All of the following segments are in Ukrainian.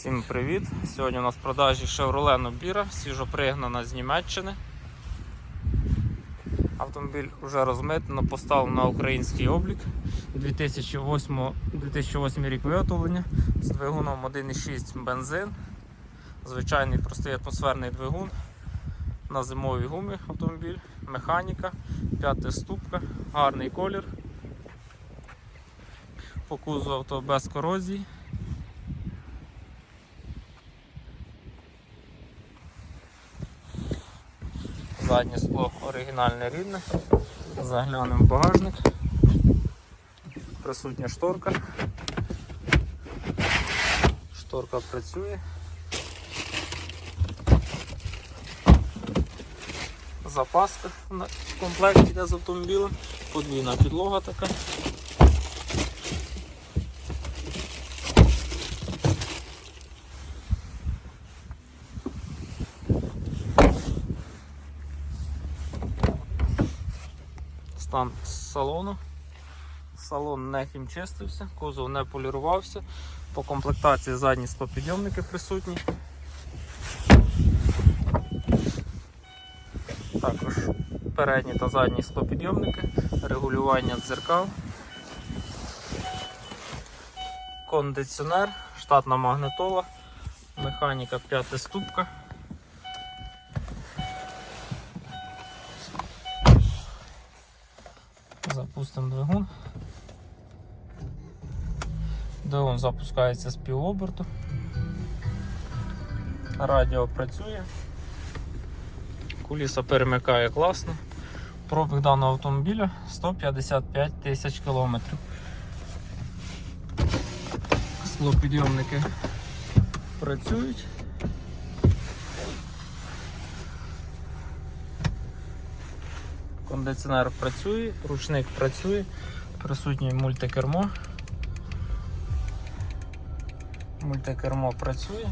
Всім привіт! Сьогодні у нас в продажі Chevrolet Nobira, свіжопригнана з Німеччини. Автомобіль вже розмитнено, поставлено на український облік. 2008, 2008 рік виготовлення з двигуном 1,6 бензин. Звичайний простий атмосферний двигун. На зимовій гумі автомобіль, механіка, п'ята ступка, гарний колір. По кузову авто без корозії. Заднє скло оригінальне рідне. Заглянемо в багажник. Присутня шторка. Шторка працює. Запаска в комплекті йде з автомобілем. Подвійна підлога така. Стан салону. Салон не хімчистився, кузов не полірувався. По комплектації задні стопідйомники присутні. Також передні та задні стопідйомники, регулювання дзеркал, кондиціонер, штатна магнитола, механіка п'ята ступка. Запустимо двигун. Двигун запускається з півоберту. Радіо працює. Куліса перемикає класно. Пробіг даного автомобіля 155 тисяч кілометрів. Склопідйомники працюють. Кондиціонер працює, ручник працює, присутнє мультикермо. Мультикермо працює.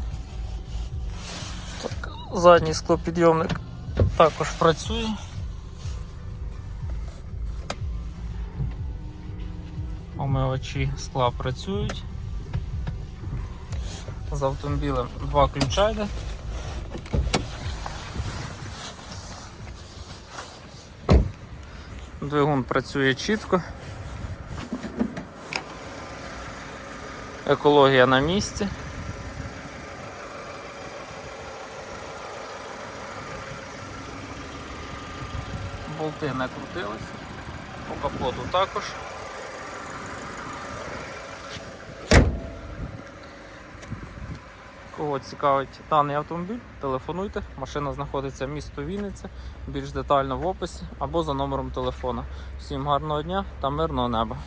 Так, задній склопідйомник також працює. Омивачі скла працюють. З автомобілем два ключа йде. Двигун працює чітко. Екологія на місці. Болти не крутились. По капоту також. Кого цікавить даний автомобіль, телефонуйте. Машина знаходиться в місто Вінниця, більш детально в описі або за номером телефона. Всім гарного дня та мирного неба!